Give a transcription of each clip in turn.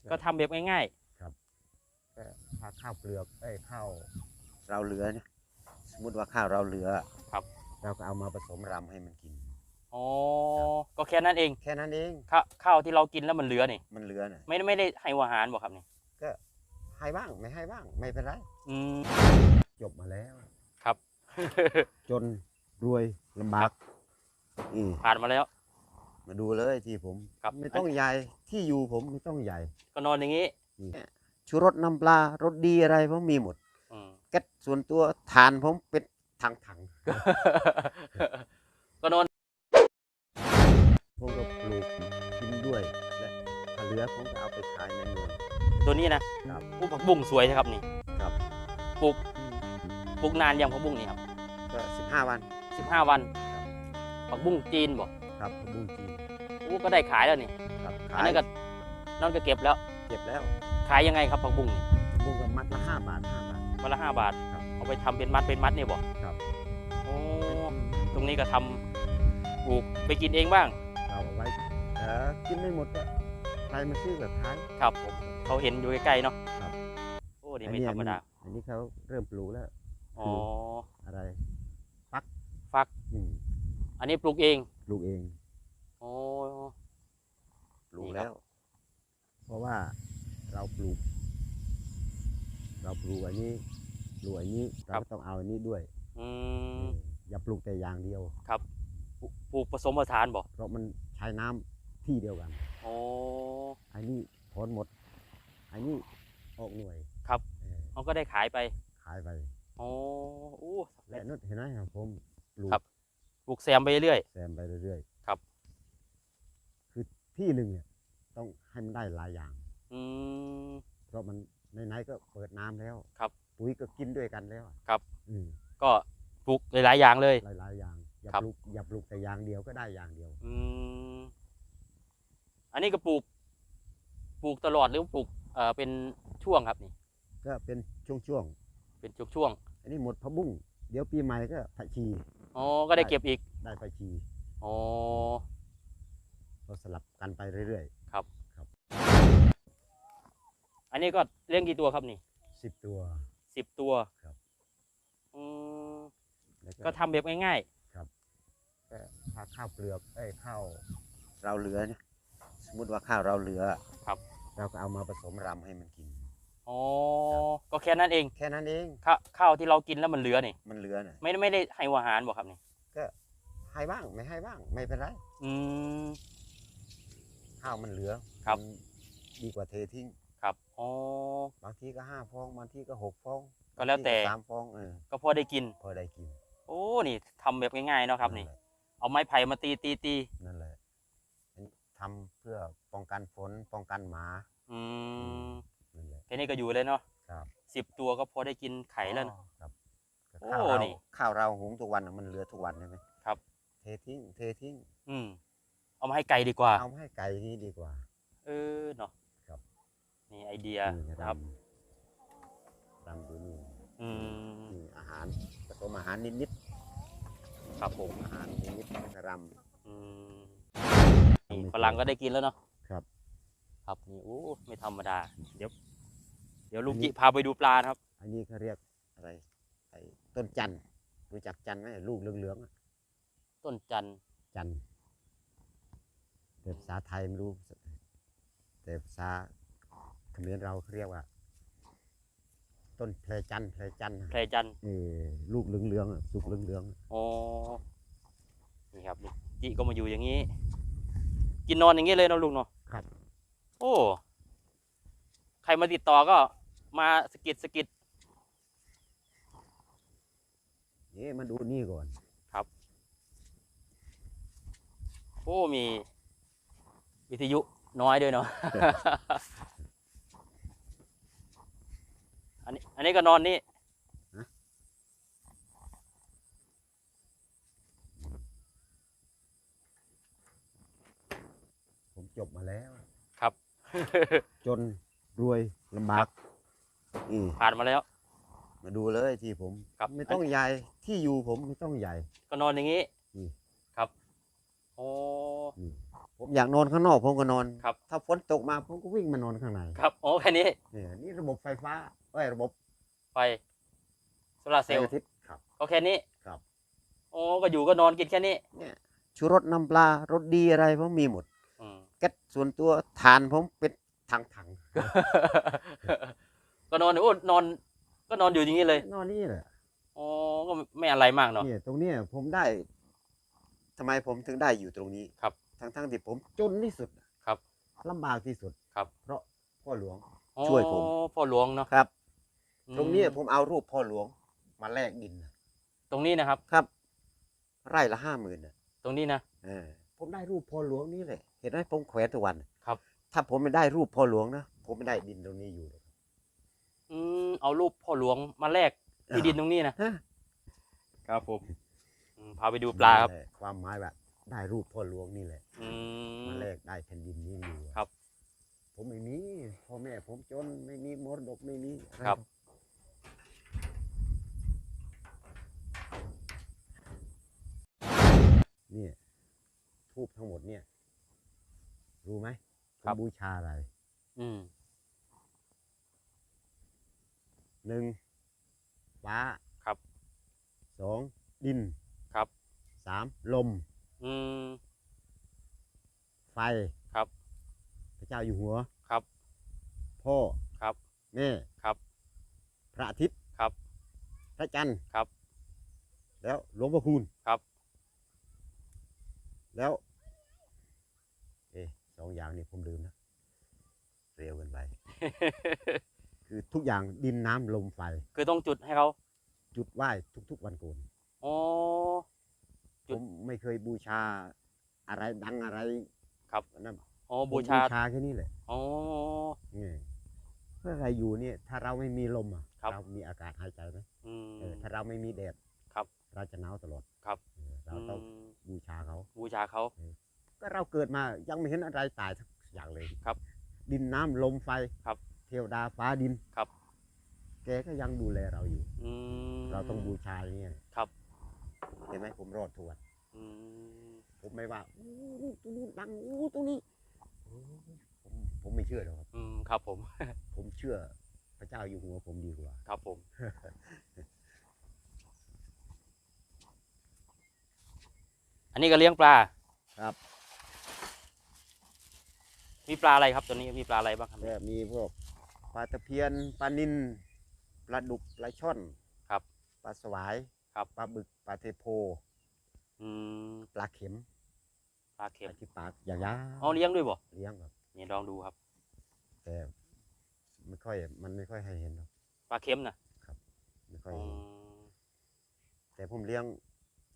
แล้วก็ทำแบบง่ายก็ถ้าข้าวเปลือกเอ้ยข้าวเราเหลือเนี่ยสมมติว่าข้าวเราเหลือครับเราก็เอามาผสมรำให้มันกิน ๆอ๋อก็แค่นั้นเองแค่นั้นเองข้าข้าวที่เรากินแล้วมันเหลือนี่มันเหลือน่ะไม่ได้ไม่ได้ให้หัวอาหารบอกครับนี่ก็ให้บ้างไม่ให้บ้างไม่เป็นไรอืม จบมาแล้ว ครับ จนรวยลำบากอืมผ่านมาแล้ว มาดูเลยที่ผมครับ ไม่ต้องใหญ่ ที่อยู่ผมไม่ต้องใหญ่ ก็นอนอย่างนี้ชูรสน้ำปลารสดีอะไรผมมีหมดอืมแก๊สส่วนตัวทานผมเป็นถังถังก็นอนๆผมก็ปลูกกินด้วยและถ้าเหลือผมก็เอาไปขายในเมือง ตัวนี้นะครับอู้ผักบุ้งสวยนะครับนี่ครับปลูกปลูกนานยังผักบุ้งนี่ครับก็สิบห้าวันสิบห้าวันผักบุ้งจีนบอกครับผักบุ้งจีนอู้ก็ได้ขายแล้วนี่ครับ อัขานยนั้นก็นั่นก็เก็บแล้ว เก็บแล้ว ขายยังไงครับผักบุ้งนี่บุ้งก็มัดละห้าบาทห้าบาทวันละห้าบาทครับเอาไปทำเป็นมัดเป็นมัดเนี่ยบอกครับโอ้ตรงนี้ก็ทำปลูกไปกินเองบ้างเราเอาไว้เออกินไม่หมดก็ใครมาซื้อก็ขายครับผมเขาเห็นอยู่ใกล้ๆเนาะครับโอ้นี่ไม่ธรรมดาอันนี้เขาเริ่มปลูกแล้วอ๋ออะไร ฟักฟักอืมอันนี้ปลูกเอง ปลูกเองโอ้ปลูกนี่ค รับแล้ว เพราะว่าเราปลูก เราปลูกอันนี้ปลูกอันนี้เราก็ต้องเอาอันนี้ด้วยอืมอย่าปลูกแต่อย่างเดียวปลูกปลูกผสมผสานบอกเพราะมันใช้น้ำที่เดียวกันโอ้อันนี้ผลหมดอันนี้ออกหน่วยครับเออเขาก็ได้ขายไป ขายไปโอ้โอ้และนู่นเห็นไหมครับผมปลูกครับปลูกแซมไปเรื่อยแซมไปเรื่อยๆครับคือ ที่หนึ่งเนี่ยต้องให้มันได้หลายอย่าง อืม เพราะมันไหนๆก็เปิดน้ำแล้วครับ ปุ๋ยก็กินด้วยกันแล้วครับ อืมก็ปลูกหลายๆอย่างเลย หลายๆอย่าง อย่าครับ ปลูกอย่าปลูกแต่อย่างเดียวก็ได้อย่างเดียว อืม อันนี้ก็ปลูก ปลูกตลอดหรือปลูกเอ่อเป็นช่วงครับนี่ ก็เป็นช่วงเป็นช่วงๆอันนี้หมดผักบุ้งเดี๋ยวปีใหม่ก็ผักชี ๆอ๋อก็ได้เก็บอีกได้ผักชี อ๋อ เราสลับกันไปเรื่อยอันนี้ก็เลี้ยงกี่ตัวครับนี่ๆสิบตัว สิบตัวครับ อืมแล้วก็ทำแบบง่ายก็ถ้าข้าวเปลือกเอ้ยข้าวเราเหลือเนี่ยสมมติว่าข้าวเราเหลือครับเราก็เอามาผสมรำให้มันกิน ๆอ๋อก็แค่นั้นเองแค่นั้นเองข้าข้าวที่เรากินแล้วมันเหลือนี่มันเหลือน่ะไม่ได้ไม่ได้ให้หัวอาหารบอกครับนี่ให้บ้างไม่ให้บ้างไม่เป็นไร อืม ข้าวมันเหลือครับ มันดีกว่าเททิ้ง ครับอ๋อ บางทีก็ห้าฟองบางทีก็หกฟองก็แล้วแต่ บางทีสามฟองเออก็พอได้กิน พอได้กินโอ้นี่ทำแบบง่ายๆเนาะครับนี่แหละเอาไม้ไผ่มาตีตีตีนั่นแหละอันนี้ทำเพื่อป้องกันฝนป้องกันหมาอืมนั่นแหละแค่นี้ก็อยู่เลยเนาะครับสิบตัวก็พอได้กินไข่แล้วนะอ๋อครับก็โอ้ข้าวเรานี่ข้าวเราหุงทุกวันน่ะมันเหลือทุกวันใช่ไหมครับ เททิ้งเททิ้ง อืม เอามาให้ไก่ดีกว่า เอามาให้ไก่นี่ดีกว่า เออเนาะครับนี่ไอเดียนี่นะครับรำดูนี่อืมนี่อาหารผสมอาหารนิดครับผมๆอาหารนิดๆรอืมำนี่ฝรั่งก็ได้กินแล้วเนาะครับ ครับนี่โอ้ไม่ธรรมดา เดี๋ยว เดี๋ยวลุงจิพาไปดูปลานะครับ อันนี้เขาเรียกอะไรไอ้ต้นจันทร์รู้จักจันทร์ไหมลูกเหลืองๆอะต้นจันทร์จันทร์ แต่ภาษาไทยไม่รู้ แต่ภาษาเขมรเราเขาเรียกว่า ต้นเพลจันทร์เพลจันทร์แพรจันทร์เออลูกเหลืองๆอะสุกเหลืองๆอะอ๋อนี่ครับนี่จิก็มาอยู่อย่างนี้ กินนอนอย่างนี้เลยเนาะลุงเนาะครับ โอ้ ใครมาติดต่อก็มาสะกิดสะกิดนี่มาดูนี่ก่อน โอ้มี วิทยุน้อยด้วยเนาะ อันนี้ อันนี้ก็นอนนี่ ผมจบมาแล้ว ครับ จนรวยลำบากอืมผ่านมาแล้ว มาดูเลยที่ผมครับ ไม่ต้องใหญ่ที่อยู่ผมไม่ต้องใหญ่ ก็นอนอย่างนี้ อืม ครับ โอ้ อืม ผผมอยากนอนข้างนอกผมก็นอน ครับ ถ้าฝนตกมาผมก็วิ่งมานอนข้างในครับโอ้แค่นี้เนี่ยนี่ระบบไฟฟ้าเอ้ยระบบไฟโซลาร์เซลล์แสงอาทิตย์ครับ ก็แค่นี้ครับโอ้ก็อยู่ก็นอนกินแค่นี้เนี่ยชูรสน้ำปลารสดีอะไรผมมีหมดอืม แก๊สส่วนตัวทานผมเป็นถังถังก็นอนโอ้นอน ก็นอนอยู่อย่างนี้เลยๆนอนนี่แหละ อ๋อก็ไม่อะไรมากเนาะ เนี่ยตรงเนี้ยผมได้ทำไมผมถึงได้อยู่ตรงนี้ครับ ทั้งทั้งๆที่ผมจนที่สุดครับลำบากที่สุดครับ เพราะพ่อหลวงอ๋อช่วยผมพ่อหลวงเนาะครับอืมตรงเนี้ยผมเอารูปพ่อหลวงมาแลกดินนะตรงนี้นะครับครับ ไร่ละห้าหมื่นนะตรงนี้นะเออผมได้รูปพ่อหลวงนี่แหละ เห็นไหมผมแขวนทุกวันครับ ถ้าผมไม่ได้รูปพ่อหลวงนะผมไม่ได้ดินตรงนี้อยู่เลยอืมเอารูปพ่อหลวงมาแลกที่ดินตรงนี้นะฮะครับผมพาไปดูปลาครับนั่นแหละความหมายแบบ ได้รูปพ่อหลวงนี่แหละอืม มาแลกได้แผ่นดินนี้อยู่ครับผมไม่มีพ่อแม่ผมจนไม่มีมรดกไม่มีอะไครับ เนี่ยทูบทั้งหมดเนี่ย รู้ไหมผมครับ บูชาอะไรอืมหนึ่งฟ้าครับ สองดินครับ สามลม อืม ไฟครับ พระเจ้าอยู่หัว ครับ พ่อครับ แม่ครับ พระอาทิตย์ครับ พระจันทร์ครับ แล้วหลวงพ่อคูณครับ แล้ว เอะสองอย่างนี้ผมลืมนะ เร็วเกินไป คือทุกอย่างดินน้ำลมไฟ คือต้องจุดให้เขาจุดไหว้ทุกๆวันโกน อ๋อจุผดมไม่ เคยบูชาอะไรดังอะไรครับ นั่นอ๋อผมบูชาชาแค่นี้แหละอ๋อเนี่ยเพื่ออะไรอยู่เนี่ย ถ้าเราไม่มีลมอะครับเรามีอากาศหายใจไหมอืมเออถ้าเราไม่มีแดดครับเราจะหนาวตลอดครับเออเราต้องมบูชาเขา บูชาเขา ก็เราเกิดมายังไม่เห็นอะไรตายสักอย่างเลยครับ ดินน้ำลมไฟครับ เทวดาฟ้าดินครับ แกก็ยังดูแลเราอยู่อืมเราต้องบูชาอย่างเนี่ยครับเห็นไหมผมรอดทวนอืม ผมไม่ว่าอู้ตรงนู้นดังอู้ตรงนี้โอ้ยผมผมไม่เชื่อหรอกครับ อืมครับผม ผมเชื่อพระเจ้าอยู่หัวผมดีกว่า ครับผม อันนี้ก็เลี้ยงปลา ครับ มีปลาอะไรครับตัวนี้มีปลาอะไรบ้างครับก็มีพวกปลาตะเพียนปลานินปลาดุกปลาช่อนครับปลาสวายครับปลาบึกปลาเทโพ อืมปลาเข็มปลาเข็มปลาที่ปากยาวๆอ๋อเลี้ยงด้วยบ่เลี้ยงครับ นี่ลองดูครับแต่ไม่ค่อยมันไม่ค่อยให้เห็นหรอกปลาเค็มนะไม่ค่อยอ๋อเห็นแต่ผมเลี้ยง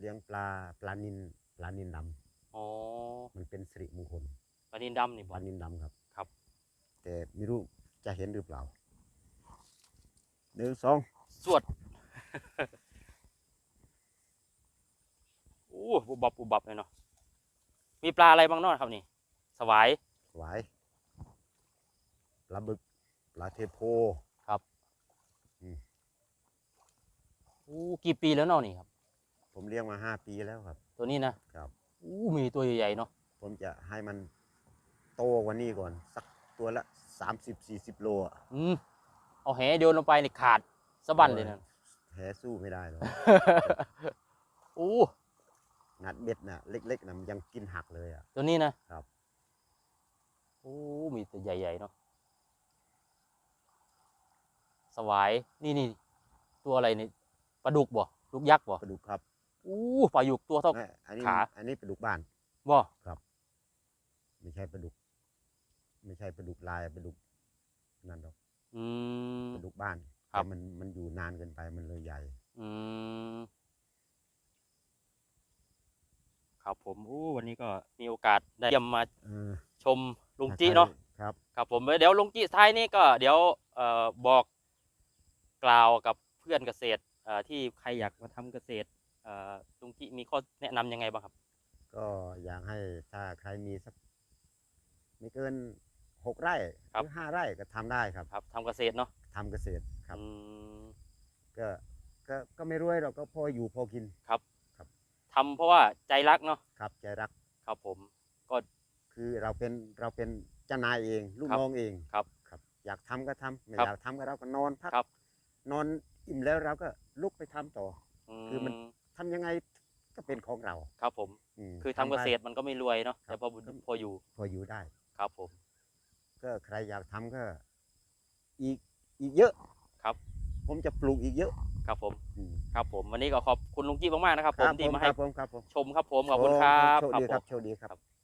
เลี้ยงปลาปลานินปลานินดำอ๋อมันเป็นสิริมงคลปลานินดำนี่ปบ่ ลานินดำครับครับ แต่ไม่รู้จะเห็นหรือเปล่าหนึ่งสองสวด โอ้บุบบับบุบบับเลยเนาะมีปลาอะไรบ้างเนอกครับนี่ สวาย หวายปลาบึกปลาเทโพ อู้กี่ปีแล้วเนาะนี่ครับ ผมเลี้ยงมาห้าปีแล้วครับ ตัวนี้นะครับ อู้มีตัวใหญ่ๆเนาะผมจะให้มันโตกว่านี้ก่อน สักตัวละสามสิบสี่สิบโลอะอืมเอาแหโยนลงไปนี่ขาดสะบั้นเลยนะแหสู้ไม่ได้หรอก อู้ งัดเบ็ดน่ะเล็กๆนะมันยังกินหักเลยอะ ตัวนี้นะครับอู้มีตัวใหญ่ๆเนาะสวายนี่นี่ตัวอะไรนี่ปลาดุกบ่ลูกยักษ์บ่ปลาดุกครับอู้ปลาดุกตัวเท่าไม่อันนี้ขา อันนี้ปลาดุกบ้านบ่ไม่ใช่ปลาดุก ไม่ใช่ปลาดุกลายปลาดุกนั่นหรอกอืมปลาดุกบ้านครับแต่มันมันอยู่นานเกินไปมันเลยใหญ่ อืม ครับผมอู้วันนี้ก็มีโอกาสได้เยี่ยมมาเออชมลุงจิเนาะครับ ครับผมเดี๋ยวลุงจิท้ายนี้ก็เดี๋ยวเอ่อบอกกล่าวกับเพื่อนเกษตรเอ่อที่ใครอยากมาทำเกษตรเอ่อลุงจิมีข้อแนะนำยังไงบ้างครับ ก็อยากให้ถ้าใครมีสักไม่เกินหกไร่หครับ รือห้าไร่ก็ทำได้ครับครับทำเกษตรเนาะทำเกษตรครับ อืมก็ก็ก็ไม่รวยหรอกก็พออยู่พอกิน ทำเพราะว่าใจรักเนาะครับใจรักครับผมคือคือเราเป็นเราเป็นเจ้านายเอง ลูกครับน้องเองครับครับอยากทำก็ทำไม่ครับอยากทำก็เราก็นอนพักครับ นอนอิ่มแล้วเราก็ลุกไปทำต่อ คือมันมทำยังไงก็เป็นของเราครับผม มคือทำเกไปษตรมันก็ไม่รวยเนาะครับแต่พอพออยู่พออยู่ได้ ครับผม ก็ใครอยากทำก็ อีกอีกเยอะครับ ผมจะปลูกอีกเยอะ ครับผม อืมครับผม วันนี้ก็ขอบคุณลุงกี้มากๆนะครับ ผมที่มาคให้รับผมครับผมชมครับผมขอบคุณครับโชคดีผมครับโชคดีครับ